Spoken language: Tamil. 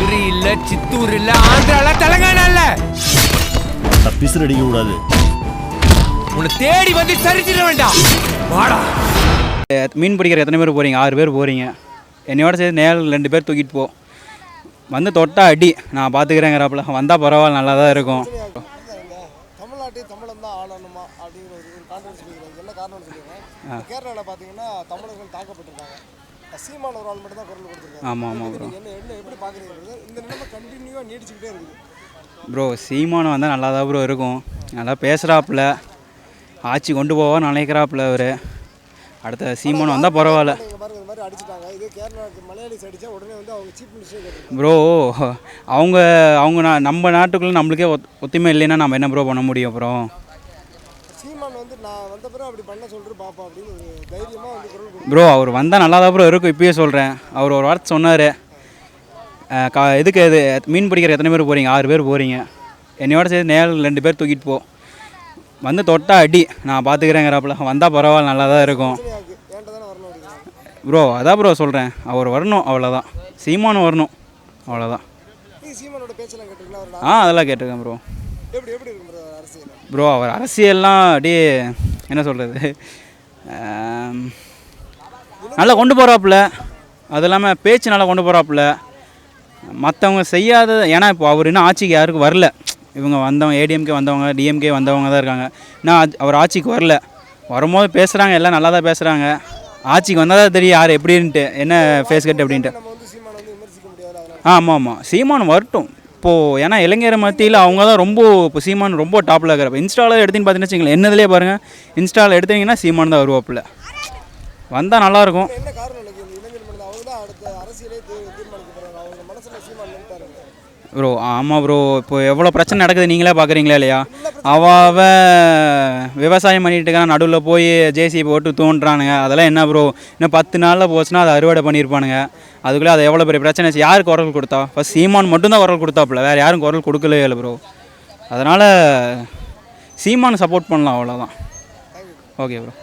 மதுரை இல்ல சித்தூர் இல்ல ஆந்திரால தெலங்கானா இல்ல பிசுறு அடிக்க கூடாது. உன்னை தேடி வந்து சரிச்சிட வேண்டாம். வாடா. மீன் பிடிக்கிற எத்தனை பேர் போகிறீங்க ஆறு பேர் போகிறீங்க என்னையோட சேர்த்து நேரில் ரெண்டு பேர் தூக்கிட்டு போ. வந்து தொட்டா அடி. நான் பார்த்துக்கிறேங்கிறாப்புல வந்தால் பரவாயில்ல நல்லா தான் இருக்கும். தமிழ்நாட்டை தமிழன் தான் ஆளணுமா அப்படிங்கிற ஒரு சொல்லிக்கிறாங்க என்ன கேரளாவில் பார்த்தீங்கன்னா தமிழர்கள் தாக்கப்பட்டிருக்காங்க. சீமான ஒரு ஆள் மட்டும் தான் குரல் கொடுத்துருக்காங்க ஆமாம் ஆமாம் ப்ரோ என்ன என்ன எப்படி பார்க்குறீங்க இந்த நிலைமை கண்டினியூவாக நீடிச்சுக்கிட்டே இருக்குது. ப்ரோ சீமானம் வந்தால் நல்லா தான் ப்ரோ இருக்கும். நல்லா பேசுகிறாப்புல ஆட்சி கொண்டு போவா நினைக்கிறாப்புல அவர். அடுத்த சீமானம் வந்தால் பரவாயில்ல. ப்ரோ அவங்க அவங்க நம்ம நாட்டுக்குள்ளே நம்மளுக்கே ஒத் ஒத்துமை இல்லைன்னா நம்ம என்ன ப்ரோ பண்ண முடியும் அப்புறம் வந்து நான் வந்த பிறகு அப்படி பண்ண சொல்லிட்டு பாப்பா அப்படின்னு ஒரு தைரியமாக வந்து குரல் கொடுத்து ப்ரோ அவர் வந்தால் நல்லா தான் ப்ரோ இருக்கும் இப்பயே சொல்கிறேன் அவர் ஒரு வார்த்தை சொன்னார். கா இதுக்கு இது மீன் பிடிக்கிற எத்தனை பேர் போகிறீங்க ஆறு பேர் போகிறீங்க என்னையோட சேர்த்து நேரில் ரெண்டு பேர் தூக்கிட்டு போ. வந்து தொட்டா அடி நான் பார்த்துக்கிறேங்கிறாப்புல வந்தால் பரவாயில்ல நல்லா தான் இருக்கும். ப்ரோ அதான் ப்ரோ சொல்கிறேன் அவர் வரணும் அவ்வளோதான் சீமானும் வரணும் அவ்வளோதான் ஆ அதெல்லாம் கேட்டிருக்கேன் ப்ரோ. எப்படி எப்படி இருக்கும் bro அரசியல்? ப்ரோ அவர் அரசியல்லாம் அப்படியே என்ன சொல்கிறது நல்லா கொண்டு போகிறாப்புல அது இல்லாமல் பேச்சு நல்லா கொண்டு போகிறாப்புல மற்றவங்க செய்யாத ஏன்னா இப்போ அவர் இன்னும் ஆட்சிக்கு யாருக்கும் வரல. இவங்க வந்தவங்க ஏடிஎம்கே வந்தவங்க டிஎம்கே வந்தவங்க தான் இருக்காங்க. இன்னும் ஆ- அவர் ஆட்சிக்கு வரல. வரும்போது பேசுகிறாங்க எல்லாம் நல்லா தான் பேசுகிறாங்க ஆட்சிக்கு வந்தால் தான் தெரியும் யார் எப்படின்ட்டு என்ன ஃபேஸ் கட் அப்படின்ட்டு. ஆமாம் ஆமாம் சீமான் வரட்டும். இப்போது ஏன்னா இளைஞர் மத்தியில் அவங்க தான் ரொம்ப இப்போ சீமான் ரொம்ப டாப்பில் இருக்கிறப்ப இன்ஸ்டாவில் எடுத்துன்னு பார்த்தீங்கன்னு வச்சுங்களேன் என்னதுலேயே பாருங்கள் இன்ஸ்டாவில் எடுத்தீங்கன்னா சீமான் தான் வருவாப்புல. வந்தால் நல்லாயிருக்கும் ப்ரோ ஆமாம் ப்ரோ இப்போ எவ்வளோ பிரச்சனை நடக்குது நீங்களே பார்க்குறீங்களா இல்லையா? அவ விவசாயம் பண்ணிட்டு இருக்கான் நடுவில் போய் ஜேசிபி போட்டு தோன்றானுங்க அதெல்லாம் என்ன ப்ரோ இன்னும் பத்து நாளில் போச்சுன்னா அதை அறுவடை பண்ணியிருப்பானுங்க. அதுக்குள்ளே அது எவ்வளோ பெரிய பிரச்சனை? ஆச்சு யார் குரல் கொடுத்தா? ஃபஸ்ட் சீமான் மட்டும்தான் குரல் கொடுத்தாப்புல. வேறு யாரும் குரல் கொடுக்கவே இல்லை ப்ரோ அதனால் சீமான் சப்போர்ட் பண்ணலாம் அவ்வளோதான் ஓகே ப்ரோ